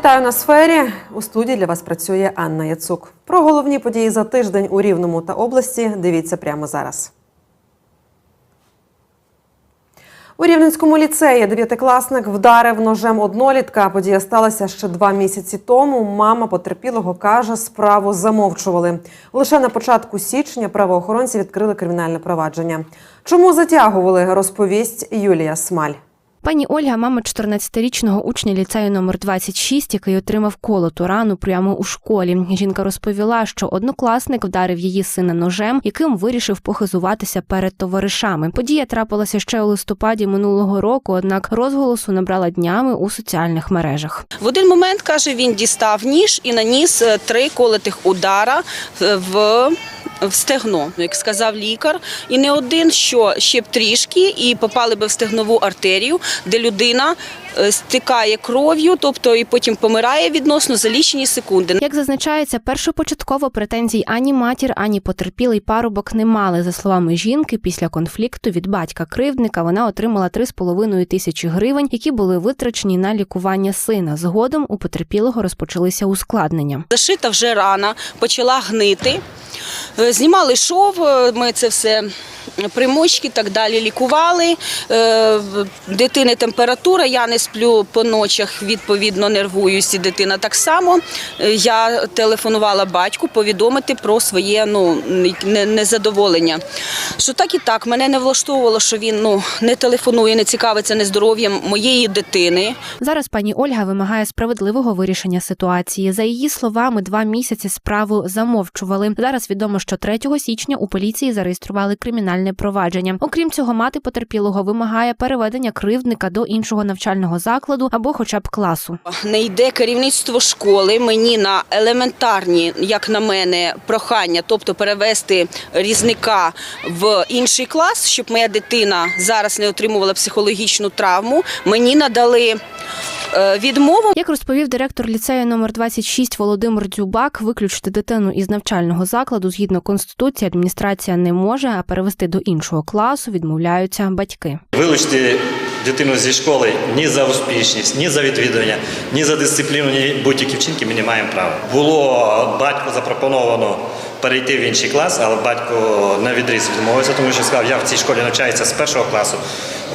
Вітаю на сфері. У студії для вас працює Анна Яцук. Про головні події за тиждень у Рівному та області дивіться прямо зараз. У Рівненському ліцеї дев'ятикласник вдарив ножем однолітка. Подія сталася ще два місяці тому. Мама потерпілого каже, справу замовчували. Лише на початку січня правоохоронці відкрили кримінальне провадження. Чому затягували, розповість Юлія Смаль. Пані Ольга, мама 14-річного учня ліцею номер 26, який отримав колоту рану прямо у школі. Жінка розповіла, що однокласник вдарив її сина ножем, яким вирішив похизуватися перед товаришами. Подія трапилася ще у листопаді минулого року, однак розголосу набрала днями у соціальних мережах. В один момент каже, він дістав ніж і наніс е, три колотих удара е, в. В стегно, як сказав лікар, і не один, що ще б трішки, і попали би в стегнову артерію, де людина е, стикає кров'ю, тобто і потім помирає відносно за лічені секунди. Як зазначається, першопочатково претензій ані матір, ані потерпілий парубок не мали. За словами жінки, після конфлікту від батька кривдника вона отримала 3,5 тисячі гривень, які були витрачені на лікування сина. Згодом у потерпілого розпочалися ускладнення. Зашита вже рана, почала гнити. Е, Знімали шов, е, ми це все примочки і так далі лікували. В Дитини температура, я не сплю по ночах, відповідно нервуюсь, і дитина так само. Е, Я телефонувала батьку повідомити про своє ну, незадоволення. Що так і так, мене не влаштовувало, що він ну, не телефонує, не цікавиться нездоров'ям моєї дитини. Зараз пані Ольга вимагає справедливого вирішення ситуації. За її словами, два місяці справу замовчували. Зараз відомо, що 3 січня у поліції зареєстрували кримінальне провадження. Окрім цього, мати потерпілого вимагає переведення кривдника до іншого навчального закладу або, хоча б класу. Не йде керівництво школи мені на елементарні, як на мене, прохання, тобто перевести різника в інший клас, щоб моя дитина зараз не отримувала психологічну травму. Мені надали відмову. Як розповів директор ліцею номер 26 Володимир Дзюбак, виключити дитину із навчального закладу згідно конституції адміністрація не може, а перевести до іншого класу відмовляються батьки. Вилучити дитину зі школи ні за успішність, ні за відвідування, ні за дисципліну, ні будь-які вчинки ми не маємо права. Було батьку запропоновано перейти в інший клас, але батько на відріз відмовився, тому що сказав, я в цій школі навчаюся з першого класу.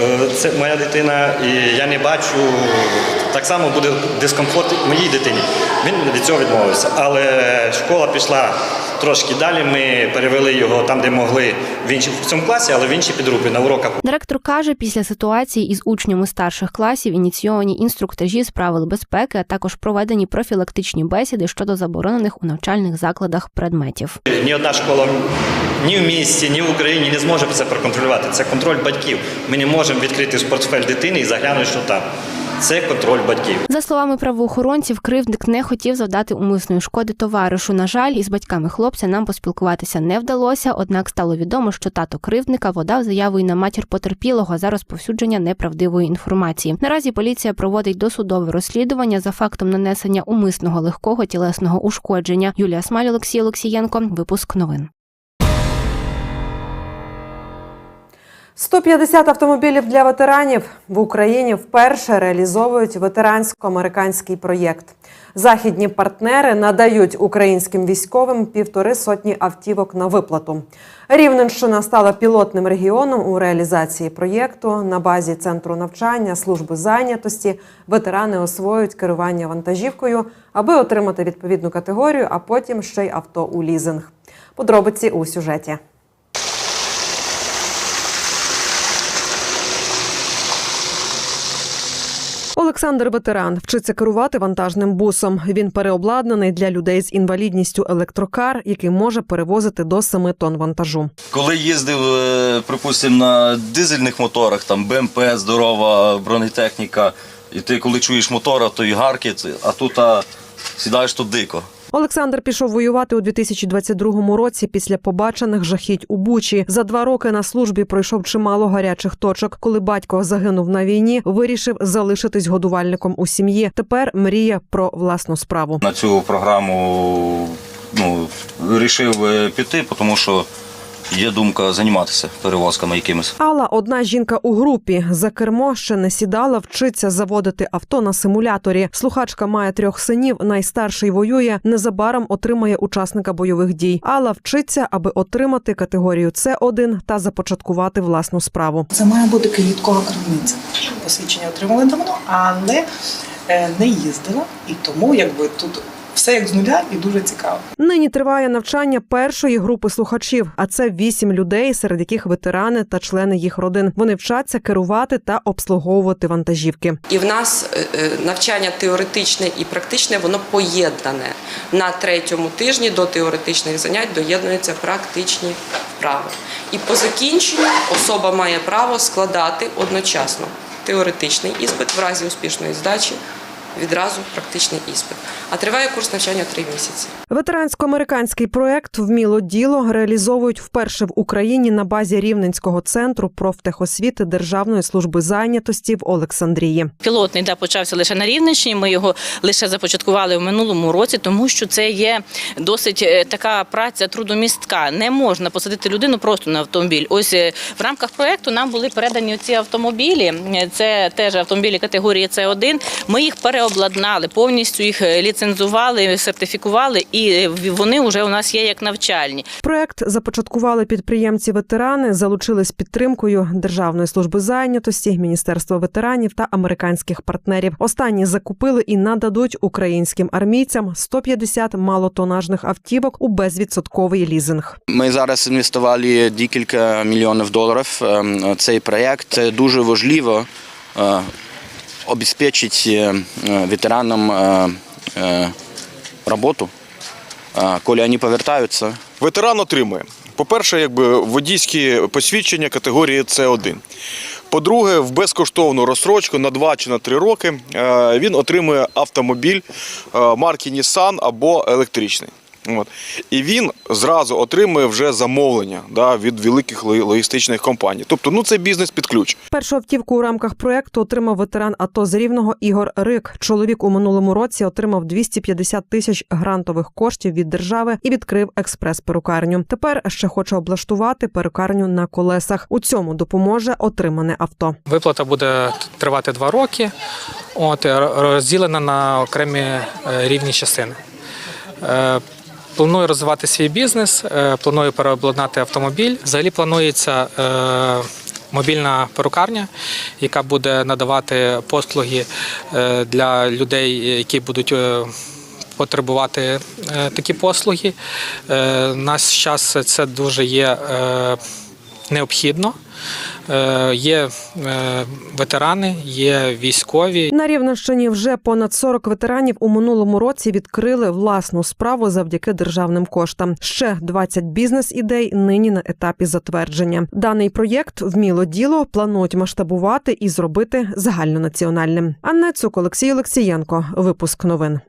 Е, Це моя дитина, і я не бачу. Так само буде дискомфорт моїй дитині. Він від цього відмовився. Але школа пішла трошки далі. Ми перевели його там, де могли в інші в цьому класі, але в інші підрупи на уроках. Директор каже, після ситуації із учнями старших класів ініційовані інструктажі з правил безпеки, а також проведені профілактичні бесіди щодо заборонених у навчальних закладах предметів. Ні одна школа ні в місті, ні в Україні не зможе це проконтролювати. Це контроль батьків. Ми не можемо відкрити портфель дитини і заглянути, що там. Це контроль батьків. За словами правоохоронців, кривдник не хотів завдати умисної шкоди товаришу. На жаль, із батьками хлопця нам поспілкуватися не вдалося. Однак стало відомо, що тато кривдника подав заяву і на матір потерпілого за розповсюдження неправдивої інформації. Наразі поліція проводить досудове розслідування за фактом нанесення умисного легкого тілесного ушкодження. Юлія Смаль, Олексій Олексієнко. Випуск новин. 150 автомобілів для ветеранів в Україні вперше реалізовують ветерансько-американський проєкт. Західні партнери надають українським військовим півтори сотні автівок на виплату. Рівненщина стала пілотним регіоном у реалізації проєкту. На базі центру навчання служби зайнятості ветерани освоюють керування вантажівкою, аби отримати відповідну категорію, а потім ще й авто у лізинг. Подробиці у сюжеті. Олександр ветеран вчиться керувати вантажним бусом. Він переобладнаний для людей з інвалідністю електрокар, який може перевозити до 7 тонн вантажу. Коли їздив, е, припустимо, на дизельних моторах, там БМП, здорова бронетехніка, і ти коли чуєш мотора, то і гаркіт, а тут а, сідаєш тут дико. Олександр пішов воювати у 2022 році після побачених жахіть у Бучі. За два роки на службі пройшов чимало гарячих точок. Коли батько загинув на війні, вирішив залишитись годувальником у сім'ї. Тепер мріє про власну справу. На цю програму ну, вирішив е, піти, тому що є думка займатися перевозками якимись. Алла одна жінка у групі. За кермо ще не сідала, вчиться заводити авто на симуляторі. Слухачка має трьох синів. Найстарший воює. Незабаром отримає учасника бойових дій. Алла вчиться, аби отримати категорію С1 та започаткувати власну справу. Це має бути квіткова крамниця. Посвідчення отримали давно, але е, не їздила. І тому якби тут все як з нуля і дуже цікаво. Нині триває навчання першої групи слухачів, а це вісім людей, серед яких ветерани та члени їх родин. Вони вчаться керувати та обслуговувати вантажівки. І в нас е, е, навчання теоретичне і практичне, воно поєднане. На третьому тижні до теоретичних занять доєднуються практичні вправи. І по закінченню особа має право складати одночасно теоретичний іспит в разі успішної здачі, відразу практичний іспит. А триває курс навчання три місяці. Ветерансько-американський проект Вміло діло реалізовують вперше в Україні на базі Рівненського центру профтехосвіти Державної служби зайнятості в Олександрії. Пілотний да почався лише на Рівненщині. Ми його лише започаткували в минулому році, тому що це є досить е, така праця трудомістка. Не можна посадити людину просто на автомобіль. Ось е, в рамках проекту нам були передані ці автомобілі. Е, Це теж автомобілі категорії С1. Ми їх переобладнали, повністю їх е, ліцензували, сертифікували, і е, вони вже у нас є як навчальні. Проект започаткували підприємці-ветерани, залучились підтримкою Державної служби зайнятості, Міністерства ветеранів та американських партнерів. Останні закупили і нададуть українським армійцям 150 малотонажних автівок у безвідсотковий лізинг. Ми зараз інвестували декілька мільйонів доларів. ем, Цей проєкт це дуже важливо е, обезпечити е, ветеранам е, е, роботу, е, коли вони повертаються. Ветеран отримує, по-перше, якби водійські посвідчення категорії С1. По-друге, в безкоштовну розстрочку на 2 чи на 3 роки е, він отримує автомобіль е, марки Nissan або електричний. От. І він зразу отримує вже замовлення да, від великих логістичних компаній. Тобто, ну це бізнес під ключ. Першу автівку у рамках проекту отримав ветеран АТО з Рівного Ігор Рик. Чоловік у минулому році отримав 250 тисяч грантових коштів від держави і відкрив експрес-перукарню. Тепер ще хоче облаштувати перукарню на колесах. У цьому допоможе отримане авто. Виплата буде тривати два роки, от, розділена на окремі е, рівні частини. Планую розвивати свій бізнес, е, планую переобладнати автомобіль. Взагалі планується е, мобільна перукарня, яка буде надавати послуги е, для людей, які будуть потребувати такі послуги. Нас час це дуже є необхідно. Е, Є е, ветерани, є військові. На Рівненщині вже понад 40 ветеранів у минулому році відкрили власну справу завдяки державним коштам. Ще 20 бізнес-ідей нині на етапі затвердження. Даний проєкт вміло діло планують масштабувати і зробити загальнонаціональним. Анна Цук, Олексій Олексієнко. Випуск новин.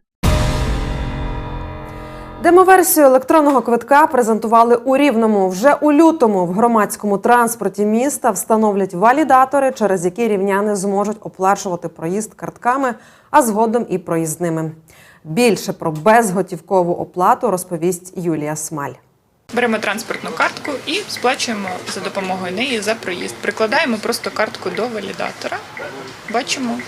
Демоверсію електронного квитка презентували у Рівному. Вже у лютому в громадському транспорті міста встановлять валідатори, через які рівняни зможуть оплачувати проїзд картками, а згодом і проїзними. Більше про безготівкову оплату розповість Юлія Смаль. Беремо транспортну картку і сплачуємо за допомогою неї за проїзд. Прикладаємо просто картку до валідатора. Бачимо,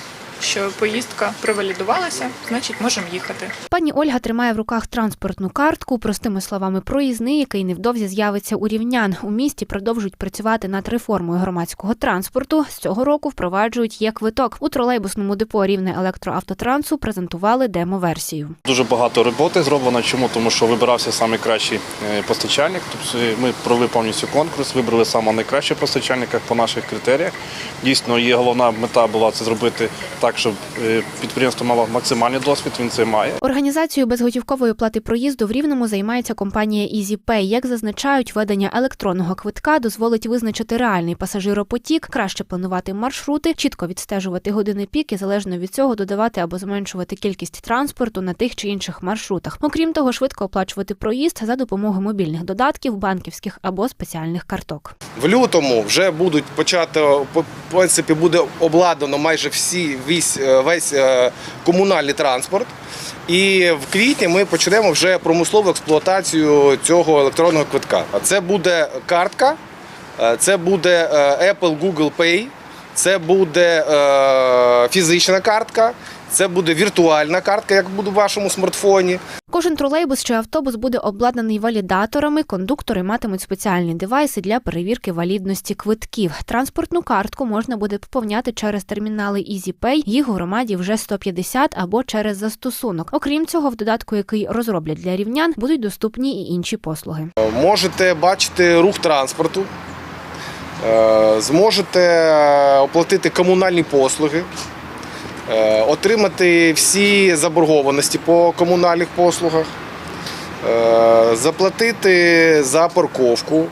що поїздка провалідувалася, значить можемо їхати. Пані Ольга тримає в руках транспортну картку, простими словами, проїзний, який невдовзі з'явиться у рівнян. У місті продовжують працювати над реформою громадського транспорту. З цього року впроваджують є квиток. У тролейбусному депо рівне електроавтотрансу презентували демо-версію. Дуже багато роботи зроблено. Чому? Тому що вибирався найкращий е, постачальник. Тобто ми провели повністю конкурс, вибрали саме найкращого постачальника по наших критеріях. Дійсно, є головна мета була це зробити так, щоб е, підприємство мало максимальний досвід. Він це має. Організацією безготівкової оплати проїзду в Рівному займається компанія EasyPay. Як зазначають, введення електронного квитка дозволить визначити реальний пасажиропотік, краще планувати маршрути, чітко відстежувати години пік і залежно від цього додавати або зменшувати кількість транспорту на тих чи інших маршрутах. Окрім того, швидко оплачувати проїзд за допомогою мобільних додатків, банківських або спеціальних карток. В лютому вже будуть почати по принципі буде обладнано майже всі весь, е, весь е, комунальний транспорт. І в квітні ми почнемо вже промислову експлуатацію цього електронного квитка. Це буде картка, е, це буде Apple Google Pay, це буде е, фізична картка, це буде віртуальна картка, як буде в вашому смартфоні. Кожен тролейбус чи автобус буде обладнаний валідаторами. Кондуктори матимуть спеціальні девайси для перевірки валідності квитків. Транспортну картку можна буде поповняти через термінали EasyPay, Їх у громаді вже 150 або через застосунок. Окрім цього, в додатку, який розроблять для рівнян, будуть доступні і інші послуги. Можете бачити рух транспорту, зможете е, оплатити комунальні послуги, е, отримати всі заборгованості по комунальних послугах, е, заплатити за парковку, е,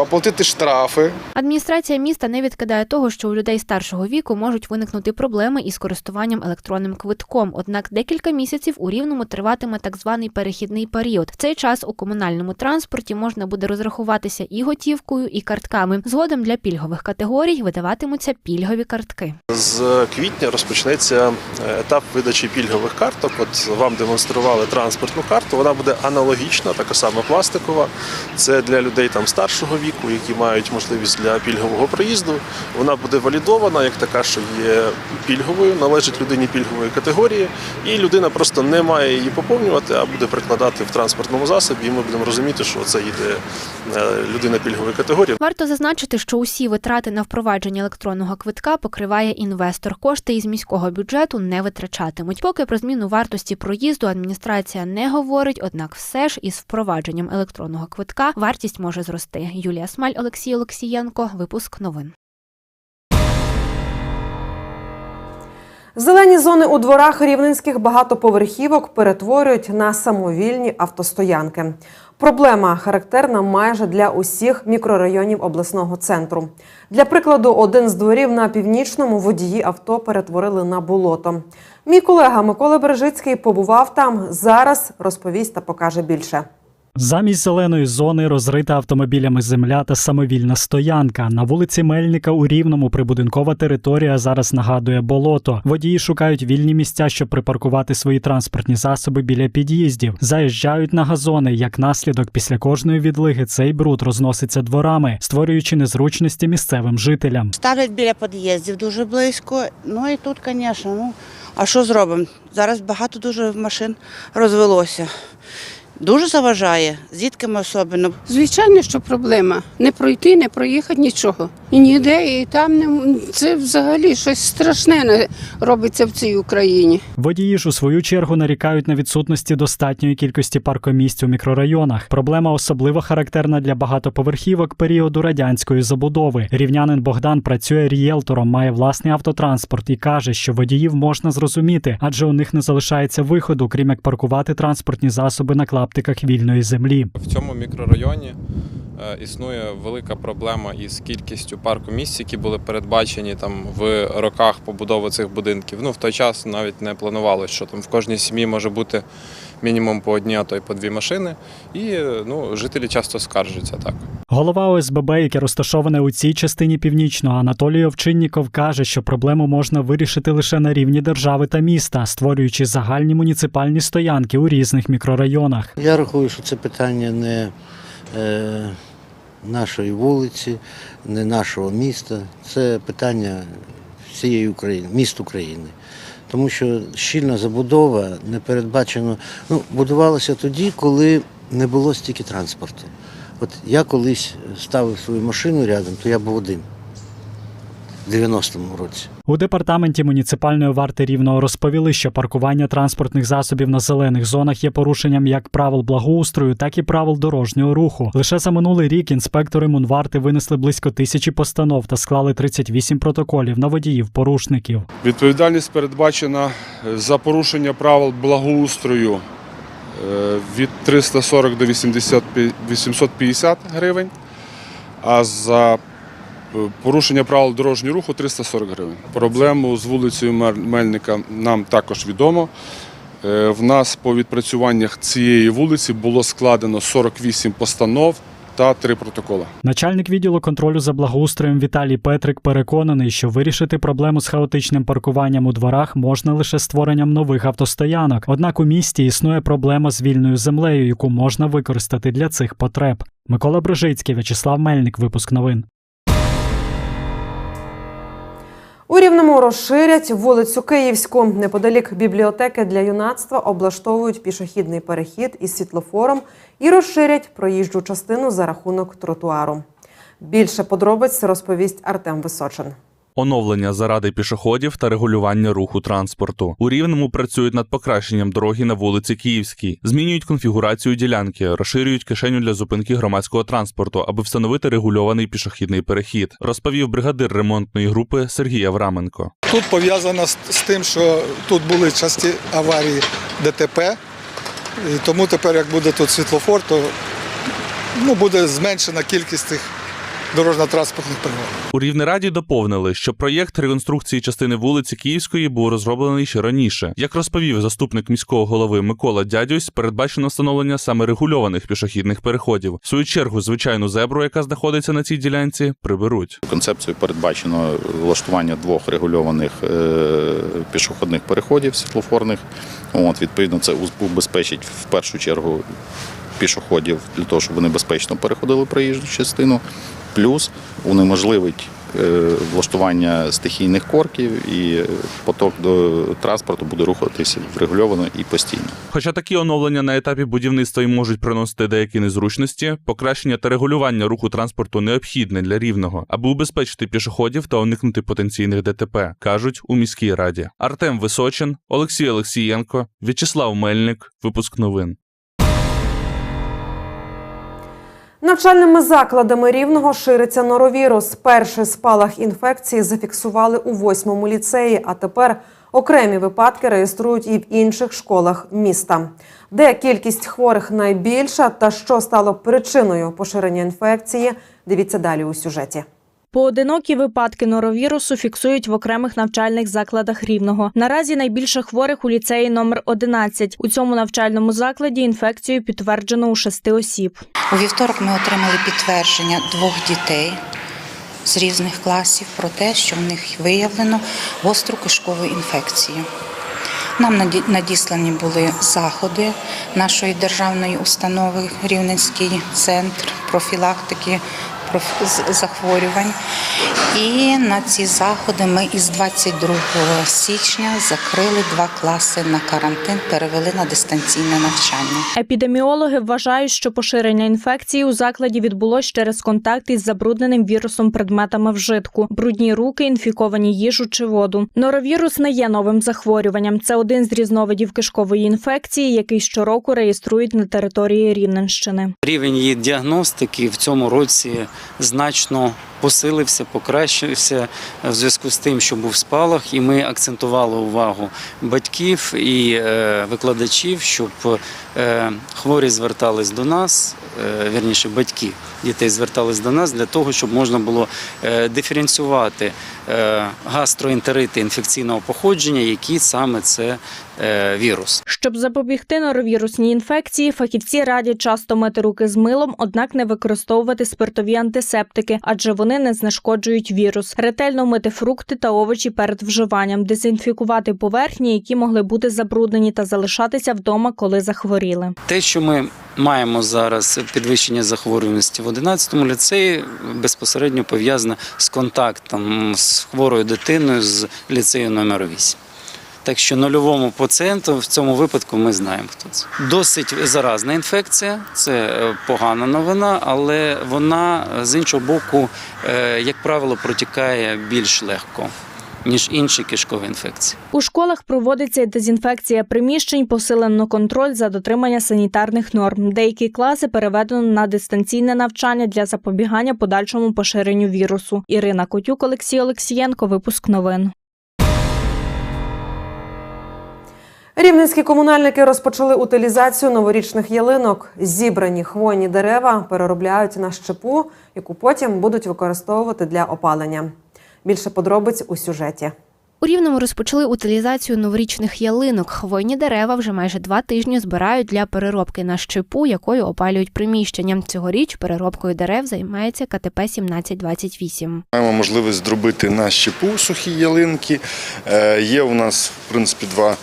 оплатити штрафи. Адміністрація міста не відкидає того, що у людей старшого віку можуть виникнути проблеми із користуванням електронним квитком. Однак декілька місяців у рівному триватиме так званий перехідний період. В цей час у комунальному транспорті можна буде розрахуватися і готівкою, і картками. Згодом для пільгових категорій видаватимуться пільгові картки. З квітня розпочнеться е, етап видачі пільгових карток. От вам демонстрували транспортну карту. Вона буде аналогічна, така сама пластикова. Це для людей там старшого віку, які мають можливість для пільгового проїзду. Вона буде валідована як така, що є пільговою, належить людині пільгової категорії, і людина просто не має її поповнювати, а буде прикладати в транспортному засобі. І ми будемо розуміти, що це йде е, людина пільгової категорії. Варто зазначити, що усі витрати на впровадження електронного квитка покриває інвестор. Кошти із міського бюджету не витрачатимуть. Поки про зміну вартості проїзду адміністрація не говорить, однак все ж із впровадженням електронного квитка вартість може зрости. Юлія Смаль, Олексій Олексієнко. Випуск новин. Зелені зони у дворах рівненських багатоповерхівок перетворюють на самовільні автостоянки. Проблема характерна майже для усіх мікрорайонів обласного центру. Для прикладу, один з дворів на північному водії авто перетворили на болото. Мій колега Микола Бережицький побував там. Зараз розповість та покаже більше. Замість зеленої зони розрита автомобілями земля та самовільна стоянка. На вулиці Мельника у Рівному прибудинкова територія зараз нагадує болото. Водії шукають вільні місця, щоб припаркувати свої транспортні засоби біля під'їздів. Заїжджають на газони. Як наслідок, після кожної відлиги цей бруд розноситься дворами, створюючи незручності місцевим жителям. Ставлять біля під'їздів дуже близько. Ну і тут, звісно, ну а що зробимо? Зараз багато дуже машин розвелося. Дуже заважає, з дітками особливо. Звичайно, що проблема. Не пройти, не проїхати нічого. І ніде, і там не це взагалі щось страшне не робиться в цій Україні. Водії ж у свою чергу нарікають на відсутності достатньої кількості паркомісць у мікрорайонах. Проблема особливо характерна для багатоповерхівок періоду радянської забудови. Рівнянин Богдан працює рієлтором, має власний автотранспорт і каже, що водіїв можна зрозуміти, адже у них не залишається виходу, крім як паркувати транспортні засоби на клаптиках вільної землі. В цьому мікрорайоні е, існує велика проблема із кількістю парку місць, які були передбачені там в роках побудови цих будинків. Ну в той час навіть не планувалося, що там в кожній сім'ї може бути мінімум по одній, а то й по дві машини. І ну, жителі часто скаржаться так. Голова ОСББ, яке розташоване у цій частині північного, Анатолій Овчинніков каже, що проблему можна вирішити лише на рівні держави та міста, створюючи загальні муніципальні стоянки у різних мікрорайонах. Я рахую, що це питання не е, нашої вулиці, не нашого міста. Це питання всієї України, міст України. Тому що щільна забудова не передбачено. Ну, будувалося тоді, коли не було стільки транспорту. От я колись ставив свою машину рядом, то я був один 90-му році. У департаменті муніципальної варти рівного розповіли, що паркування транспортних засобів на зелених зонах є порушенням як правил благоустрою, так і правил дорожнього руху. Лише за минулий рік інспектори Мунварти винесли близько тисячі постанов та склали 38 протоколів на водіїв-порушників. Відповідальність передбачена за порушення правил благоустрою е, від 340 до 80 850 гривень, а за порушення правил дорожнього руху 340 гривень. Проблему з вулицею Мельника нам також відомо. Е, В нас по відпрацюваннях цієї вулиці було складено 48 постанов та три протоколи. Начальник відділу контролю за благоустроєм Віталій Петрик переконаний, що вирішити проблему з хаотичним паркуванням у дворах можна лише створенням нових автостоянок. Однак у місті існує проблема з вільною землею, яку можна використати для цих потреб. Микола Брижицький, В'ячеслав Мельник, випуск новин. У Рівному розширять вулицю Київську. Неподалік бібліотеки для юнацтва облаштовують пішохідний перехід із світлофором і розширять проїжджу частину за рахунок тротуару. Більше подробиць розповість Артем Височин. Оновлення заради пішоходів та регулювання руху транспорту у рівному працюють над покращенням дороги на вулиці Київській, змінюють конфігурацію ділянки, розширюють кишеню для зупинки громадського транспорту, аби встановити регульований пішохідний перехід. Розповів бригадир ремонтної групи Сергій Авраменко. Тут пов'язано з, тим, що тут були часті аварії ДТП, і тому тепер, як буде тут світлофор, то ну, буде зменшена кількість цих дорожньо-транспортних пригод. У Рівнераді доповнили, що проєкт реконструкції частини вулиці Київської був розроблений ще раніше. Як розповів заступник міського голови Микола Дядюсь, передбачено встановлення саме регульованих пішохідних переходів. В свою чергу, звичайну зебру, яка знаходиться на цій ділянці, приберуть. Концепцією передбачено влаштування двох регульованих е, пішохідних переходів світлофорних. От, відповідно, це убезпечить в першу чергу пішоходів для того, щоб вони безпечно переходили проїжджу частину. Плюс унеможливить е, влаштування стихійних корків і поток до транспорту буде рухатися врегульовано і постійно. Хоча такі оновлення на етапі будівництва й можуть приносити деякі незручності, покращення та регулювання руху транспорту необхідне для рівного, аби убезпечити пішоходів та уникнути потенційних ДТП, кажуть у міській раді. Артем Височин, Олексій Олексієнко, В'ячеслав Мельник. Випуск новин. Навчальними закладами рівного шириться норовірус. Перший спалах інфекції зафіксували у восьмому ліцеї, а тепер окремі випадки реєструють і в інших школах міста. Де кількість хворих найбільша та що стало причиною поширення інфекції? Дивіться далі у сюжеті. Поодинокі випадки норовірусу фіксують в окремих навчальних закладах рівного. Наразі найбільше хворих у ліцеї номер 11. У цьому навчальному закладі інфекцію підтверджено у шести осіб. У вівторок ми отримали підтвердження двох дітей з різних класів про те, що в них виявлено гостру кишкову інфекцію. Нам наді- надіслані були заходи нашої державної установи Рівненський центр профілактики захворювань. І на ці заходи ми із 22 січня закрили два класи на карантин, перевели на дистанційне навчання. Епідеміологи вважають, що поширення інфекції у закладі відбулось через контакт із забрудненим вірусом предметами вжитку, брудні руки, інфіковані їжу чи воду. Норовірус не є новим захворюванням. Це один з різновидів кишкової інфекції, який щороку реєструють на території Рівненщини. Рівень її діагностики в цьому році значно посилився, покращився в зв'язку з тим, що був спалах, і ми акцентували увагу батьків і е, викладачів, щоб е, хворі звертались до нас, е, вірніше батьки дітей звертались до нас для того, щоб можна було диференціювати гастроентерити інфекційного походження, які саме це вірус. Щоб запобігти норовірусній інфекції, фахівці радять часто мити руки з милом, однак не використовувати спиртові антисептики, адже вони не знешкоджують вірус. Ретельно мити фрукти та овочі перед вживанням, дезінфікувати поверхні, які могли бути забруднені, та залишатися вдома, коли захворіли. Те, що ми маємо зараз підвищення захворюваності в 11 ліцеї, безпосередньо пов'язане з контактом з хворою дитиною з ліцею номер 8. Так що нульовому пацієнту в цьому випадку ми знаємо, хто це. Досить заразна інфекція, це е, погана новина, але вона е, з іншого боку, е, як правило, протікає більш легко, ніж інші кишкові інфекції. У школах проводиться дезінфекція приміщень, посилено контроль за дотримання санітарних норм. Деякі класи переведено на дистанційне навчання для запобігання подальшому поширенню вірусу. Ірина Котюк, Олексій Олексієнко. Випуск новин. Рівненські комунальники розпочали утилізацію новорічних ялинок. Зібрані хвойні дерева переробляють на щепу, яку потім будуть використовувати для опалення. Більше подробиць у сюжеті. У Рівному розпочали утилізацію новорічних ялинок. Хвойні дерева вже майже два тижні збирають для переробки на щепу, якою опалюють приміщення. Цьогоріч переробкою дерев займається КТП 1728. Маємо можливість зробити на щепу сухі ялинки. Е, Є у нас, в принципі, два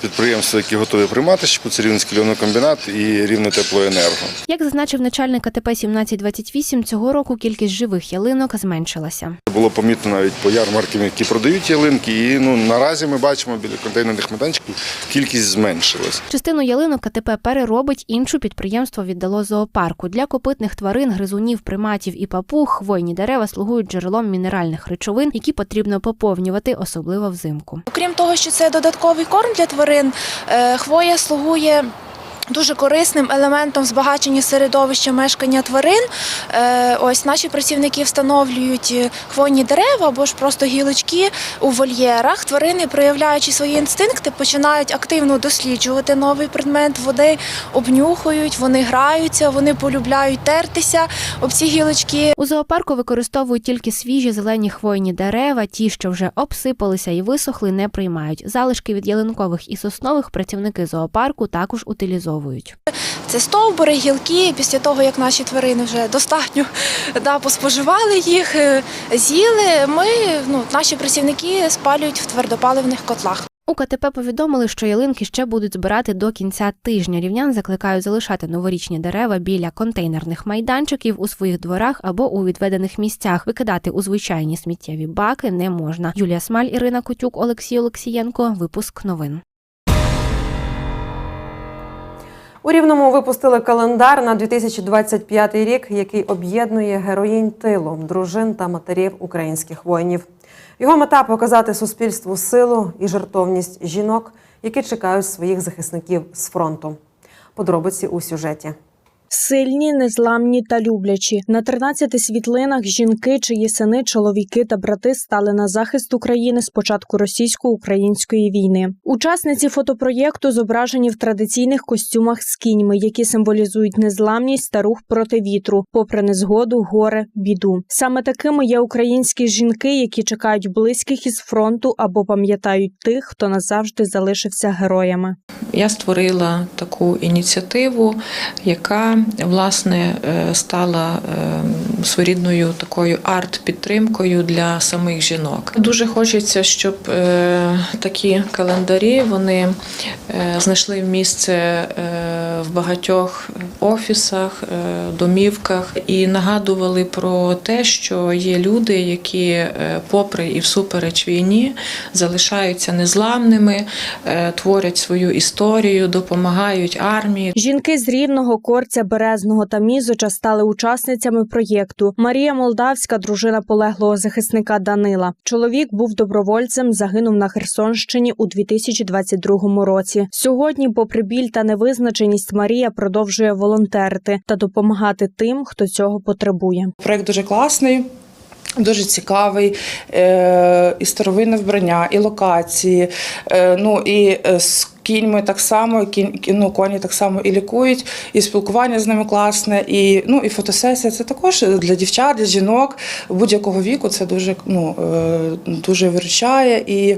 підприємства, які готові приймати щепу. Це Рівненський льонокомбінат і Рівне теплоенерго. Як зазначив начальник КТП 1728, цього року кількість живих ялинок зменшилася. Було помітно навіть по ярмаркам, які продають ялинки. І ну, наразі ми бачимо біля контейнерних майданчиків кількість зменшилась. Частину ялинок КТП переробить, іншу підприємство віддало зоопарку. Для копитних тварин, гризунів, приматів і папуг хвойні дерева слугують джерелом мінеральних речовин, які потрібно поповнювати, особливо взимку. Окрім того, що це додатковий корм для тварин, е, хвоя слугує. Дуже корисним елементом збагачення середовища мешкання тварин. Е, Ось наші працівники встановлюють е, хвойні дерева або ж просто гілочки у вольєрах. Тварини, проявляючи свої інстинкти, починають активно досліджувати новий предмет. Вони обнюхують, вони граються, вони полюбляють тертися об ці гілочки. У зоопарку використовують тільки свіжі зелені хвойні дерева. Ті, що вже обсипалися і висохли, не приймають. Залишки від ялинкових і соснових працівники зоопарку також утилізовують. Це стовбури, гілки. Після того, як наші тварини вже достатньо да, поспоживали їх, е, з'їли. Ми ну, наші працівники спалюють в твердопаливних котлах. У КТП повідомили, що ялинки ще будуть збирати до кінця тижня. Рівнян закликають залишати новорічні дерева біля контейнерних майданчиків у своїх дворах або у відведених місцях. Викидати у звичайні сміттєві баки не можна. Юлія Смаль, Ірина Котюк, Олексій Олексієнко. Випуск новин. У Рівному випустили календар на 2025 рік, який об'єднує героїнь тилу, дружин та матерів українських воїнів. Його мета показати суспільству силу і жертовність жінок, які чекають своїх захисників з фронту. Подробиці у сюжеті. Сильні, незламні та люблячі. На 13 світлинах жінки, чиї сини, чоловіки та брати стали на захист України з початку російсько-української війни. Учасниці фотопроєкту зображені в традиційних костюмах з кіньми, які символізують незламність та рух проти вітру, попри незгоду, горе, біду. Саме такими є українські жінки, які чекають близьких із фронту або пам'ятають тих, хто назавжди залишився героями. Я створила таку ініціативу, яка власне е, стала е, своєрідною такою арт-підтримкою для самих жінок. Дуже хочеться, щоб е, такі календарі вони знайшли місце в багатьох офісах, домівках і нагадували про те, що є люди, які, попри і всупереч війні, залишаються незламними, творять свою історію, допомагають армії. Жінки з рівного корця Березного та Мізоча стали учасницями проєкту. Марія Молдавська, дружина полеглого захисника Данила. Чоловік був добровольцем, загинув на Херсонщині у 2022 році. Сьогодні, попри біль та невизначеність, Марія продовжує волонтерити та допомагати тим, хто цього потребує. Проект дуже класний. Дуже цікавий е, і старовинне вбрання, і локації. Е, ну і е, з кіньми так само, ну, коні так само і лікують, і спілкування з ними класне, і ну і фотосесія. Це також для дівчат, для жінок будь-якого віку. Це дуже ну дуже виручає і.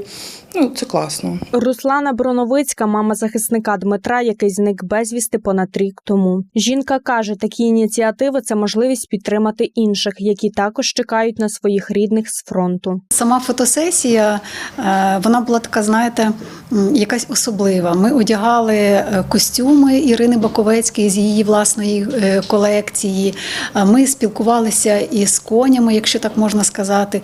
Ну, це класно. Руслана Броновицька, мама захисника Дмитра, який зник безвісти понад рік тому. Жінка каже, такі ініціативи це можливість підтримати інших, які також чекають на своїх рідних з фронту. Сама фотосесія е, вона була така, знаєте, якась особлива. Ми одягали е, костюми Ірини Баковецької з її власної е, колекції. Ми спілкувалися із конями, якщо так можна сказати.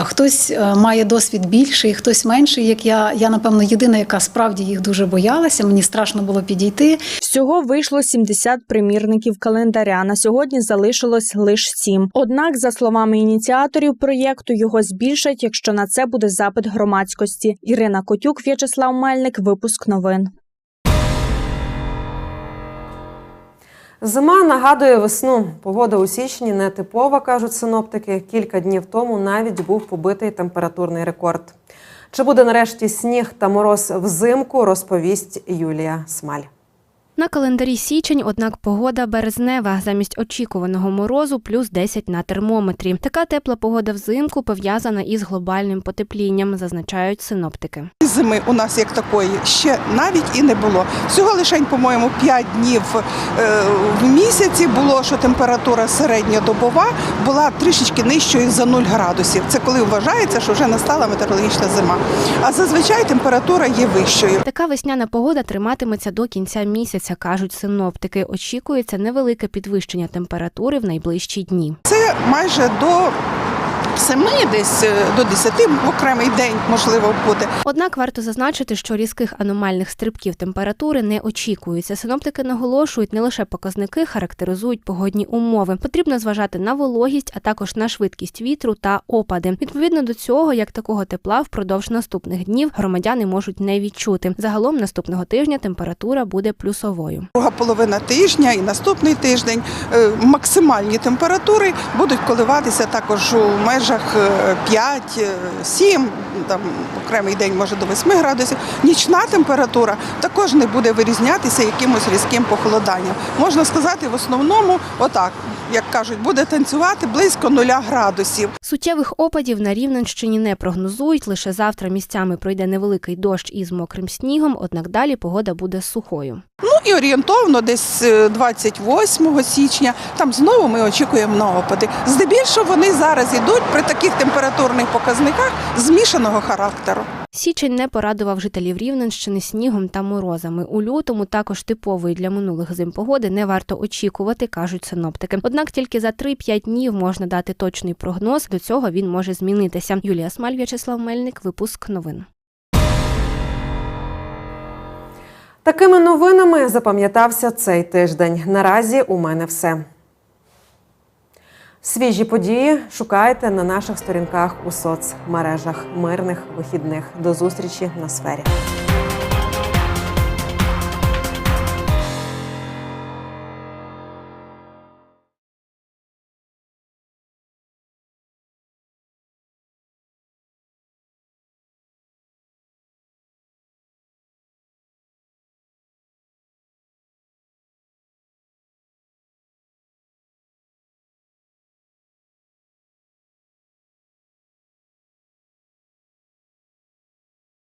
Хтось має досвід більший, хтось менший. Як я, я напевно єдина, яка справді їх дуже боялася. Мені страшно було підійти. Всього вийшло 70 примірників календаря. На сьогодні залишилось лише 7. Однак, за словами ініціаторів проєкту, його збільшать, якщо на це буде запит громадськості. Ірина Котюк, В'ячеслав Мельник. Випуск новин. Зима нагадує весну. Погода у січні не типова, кажуть синоптики. Кілька днів тому навіть був побитий температурний рекорд. Чи буде нарешті сніг та мороз взимку, розповість Юлія Смаль. На календарі січень, однак погода березнева. Замість очікуваного морозу плюс 10 на термометрі. Така тепла погода взимку пов'язана із глобальним потеплінням, зазначають синоптики. Зими у нас як такої ще навіть і не було. Всього лише, по-моєму, 5 днів е, в місяці було, що температура середньодобова була трішечки нижчою за 0 градусів. Це коли вважається, що вже настала метеорологічна зима. А зазвичай температура є вищою. Така весняна погода триматиметься до кінця місяця, кажуть синоптики. Очікується невелике підвищення температури в найближчі дні. Це майже до 7, десь е, до 10 в окремий день можливо буде. Однак варто зазначити, що різких аномальних стрибків температури не очікується. Синоптики наголошують, не лише показники характеризують погодні умови. Потрібно зважати на вологість, а також на швидкість вітру та опади. Відповідно до цього, як такого тепла впродовж наступних днів громадяни можуть не відчути. Загалом наступного тижня температура буде плюсовою. Друга половина тижня і наступний тиждень е, максимальні температури будуть коливатися також у межах е, 5-7, там окремий день може до 8 градусів. Нічна температура також не буде вирізнятися якимось різким похолоданням. Можна сказати, в основному, отак, як кажуть, буде танцювати близько 0 градусів. Суттєвих опадів на Рівненщині не прогнозують. Лише завтра місцями пройде невеликий дощ із мокрим снігом, однак далі погода буде сухою. Ну і орієнтовно десь е, 28 січня там знову ми очікуємо на опади. Здебільшого вони зараз йдуть при таких температурних показниках змішаного характеру. Січень не порадував жителів Рівненщини снігом та морозами. У лютому також типової для минулих зим погоди не варто очікувати, кажуть синоптики. Однак тільки за 3-5 днів можна дати точний прогноз. До цього він може змінитися. Юлія Смаль, В'ячеслав Мельник, випуск новин. Такими новинами запам'ятався цей тиждень. Наразі у мене все. Свіжі події шукайте на наших сторінках у соцмережах. Мирних вихідних. До зустрічі на сфері.